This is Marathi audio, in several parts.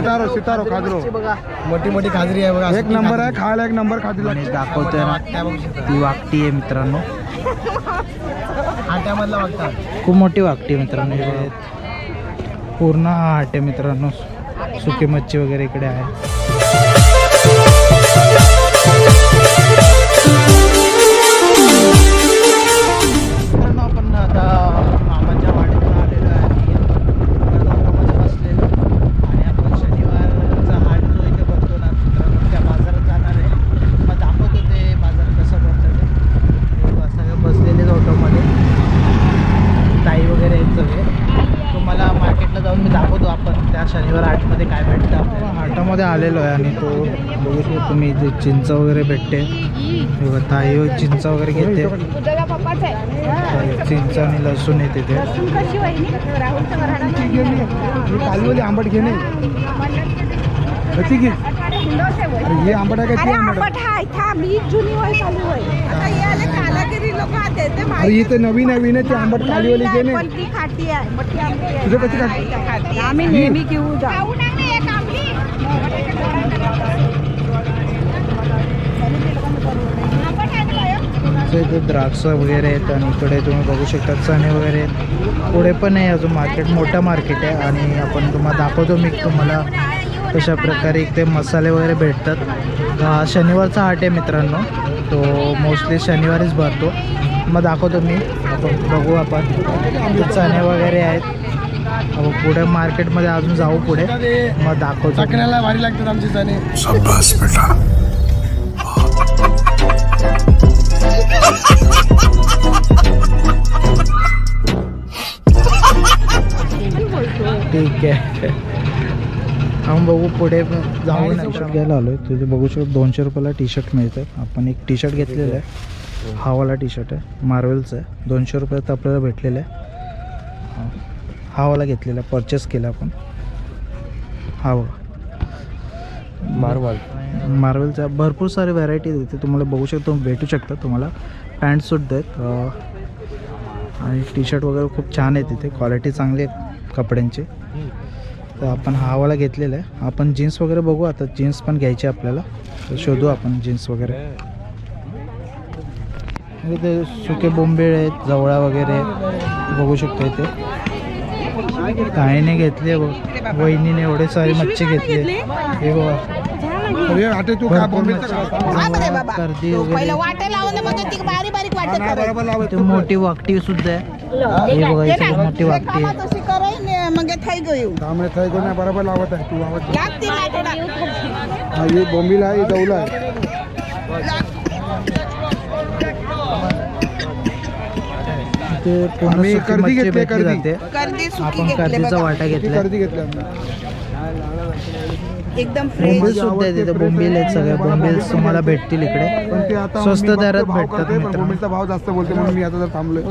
सितारो सितारो खाजरो बघा. मोठी मोठी खाजरी आहे बघा एक नंबर आहे खायला एक नंबर गणेश लागते. दाखवतोय ना ती वाकटी आहे मित्रांनो. हाट्यामधला वाटतात खूप मोठी वाकटी आहे मित्रांनो हे बघा. पूर्ण हा हाट आहे मित्रांनो. सुकी मच्छी वगैरे इकडे आहे. त्या शनिवार हाटमध्ये काय भेटतं आपल्याला? हाटामध्ये आलेलो आहे आणि तो बघू शकतो तुम्ही इथे चिंच वगैरे भेटते. ताई चिंच वगैरे घेते. तुझा पप्पाच आहे. चिंच आणि लसूण वराडा कालवली आंबट घे. हे आंबट आहे का? अरे ती आंबट आहे? आंबट हाय थांब ही जुनी वय चालू वय आता हे आले कालागिरी लोक आते ते अरे ही तर नवीन नवीन आहे ती आंबट कालीवाली घे पण नाही ती खाटी आहे मोठी आंबी आहे. तुझं खाटी? आम्ही नेहमी घेऊ जा इथे द्राक्ष वगैरे आहेत आणि इकडे तुम्ही बघू शकता चणे वगैरे आहेत. पुढे पण आहे अजून मार्केट मोठं मार्केट आहे आणि आपण तुम्हाला दाखवतो मी तुम्हाला कशा प्रकारे इथे मसाले वगैरे भेटतात. हा शनिवारचा हाट आहे मित्रांनो. तो मोस्टली शनिवारीच भरतो. मग दाखवतो मी. आपण बघू आपण. इथे चणे वगैरे आहेत. पुढे मार्केटमध्ये अजून जाऊ पुढे. मग दाखवतो. मी. चकण्याला भारी लागतात आमची चणे. पुढे जाऊन टी शर्ट घ्यायला आलोय. तिथे बघू शकतो दोनशे रुपयाला टी शर्ट मिळतं आपण एक टी शर्ट घेतलेलं आहे. हा वाला टी शर्ट आहे. मार्वेलचं आहे. दोनशे रुपयात आपल्याला भेटलेलं आहे. हा. हा वाला घेतलेला परचेस केला आपण. हा बघा मारवाल मार्वेलच्या भरपूर सारे व्हरायटी इथे तुम्हाला बघू शकतो भेटू शकता. तुम्हाला पॅन्ट सुद्धा आहेत आणि टी शर्ट वगैरे खूप छान आहे तिथे. क्वालिटी चांगली आहे कपड्यांची. तर आपण हा वाला घेतलेला आहे. आपण जीन्स वगैरे बघू आता जीन्स पण घ्यायची आहे आपल्याला. तर शोधू आपण जीन्स वगैरे. इथे सुके बोंबेळ आहेत जवळा वगैरे बघू शकतो इथे. ताईने घेतले वहिनीने एवढे सारे मच्छी घेतले. हे बघा. तू. गर्दी वगैरे. ती मोठी वाकटी सुद्धा आहे. हे बघा मोठी वाकटी आहे लावत आहे तू लावत लागते ना थोडा हा, ही बोंबीला आहे दौला आहे. पूर्ण आम्ही सुकी कर्दी मच्छी घेतली, भेटली कर्दी. जाते. आपण घेतले कर्दीचा वाटा ती घेतला गर्दी घेतली आम्ही. एकदम फ्रेश बोंबील सुद्धा तिथे बोंबील आहेत सगळे. बोंबील तुम्हाला भेटतील इकडे. पण ते आता स्वस्त दरात भाव भेटतात मित्रांनो. बोंबीलचा भाव जास्त बोलते म्हणून मी आता जर थांबलोय.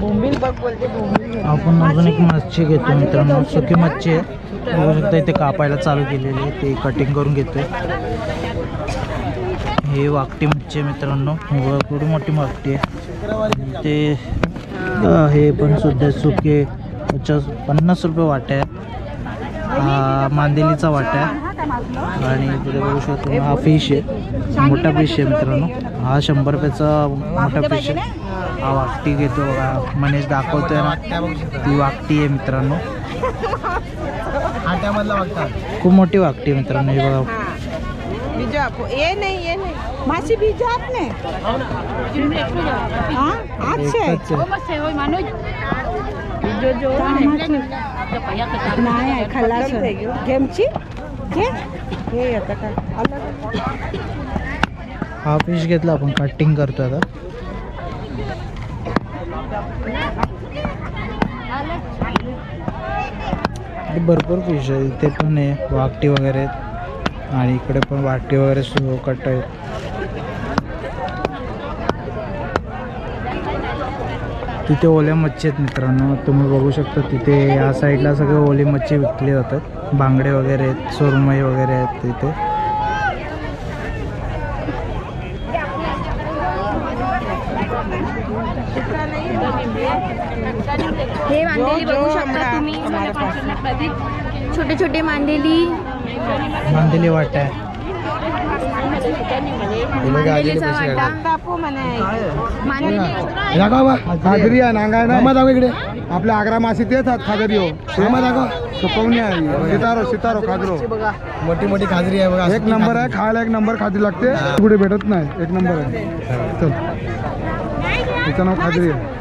बोंबील बघ बोलते आपण अजून एक मच्छी घेतो मित्रांनो. सुकी मच्छी आहे. बघू शकता इथे कापायला चालू केलेली आहे. ते कटिंग करून घेतोय. हे वाकटी मच्छी आहे मित्रांनो. केवढी मोठी वाकटी आहे. ते हे पण सुद्धा सुके पचास पन्नास रुपये वाटा हा मांदेलीचा वाटा आहे. आणि तिथे बघू शकतो हा फिश आहे. मोठा फिश आहे मित्रांनो. हा शंभर रुपयाचा मोठा फिश आहे. हा वाकटी घेतो बघा. मनेश दाखवतोय ना. ती वाकटी आहे मित्रांनो. खूप मोठी वाकटी आहे मित्रांनो. हे बघा. बीजा ये नहीं ये नहीं। मासी बीजा आपने? हाँ आज से? एकच आहे. जो जो नाही आहे खलास गेमची घे हे। आता काय अलग। हा फिश घेतला आपण कटिंग करतो आता. इथे भरपूर फिश आहे इथे पण आहे वाकटी वगैरे आहेत. आणि इकडे पण वाकटी वगैरे सु कट आहेत. तिथे ओल्या मच्छी आहेत मित्रांनो तुम्ही बघू शकता तिथे या साईडला सगळे ओली मच्छी विकली जातात. बांगडे वगैरे आहेत सुरमई वगैरे आहेत तिथे. हे वांदेली बघू शकता तुम्ही. छोटे छोटे मांदेली. मांदेली वाट आहे दाखवा खाजरी आहे मामा नाही. दाखवा इकडे. आपल्या आग्रा मासी तेच आहेत खाजरी हो. दाखवा. सुकवणी आहे. सितारो सितारो खाजरो मोठी मोठी खाजरी आहे बघा. एक नंबर आहे खायला एक नंबर खाजरी लागते. कुठे भेटत नाही. एक नंबर आहे. चल. तिचं नाव खाजरी आहे.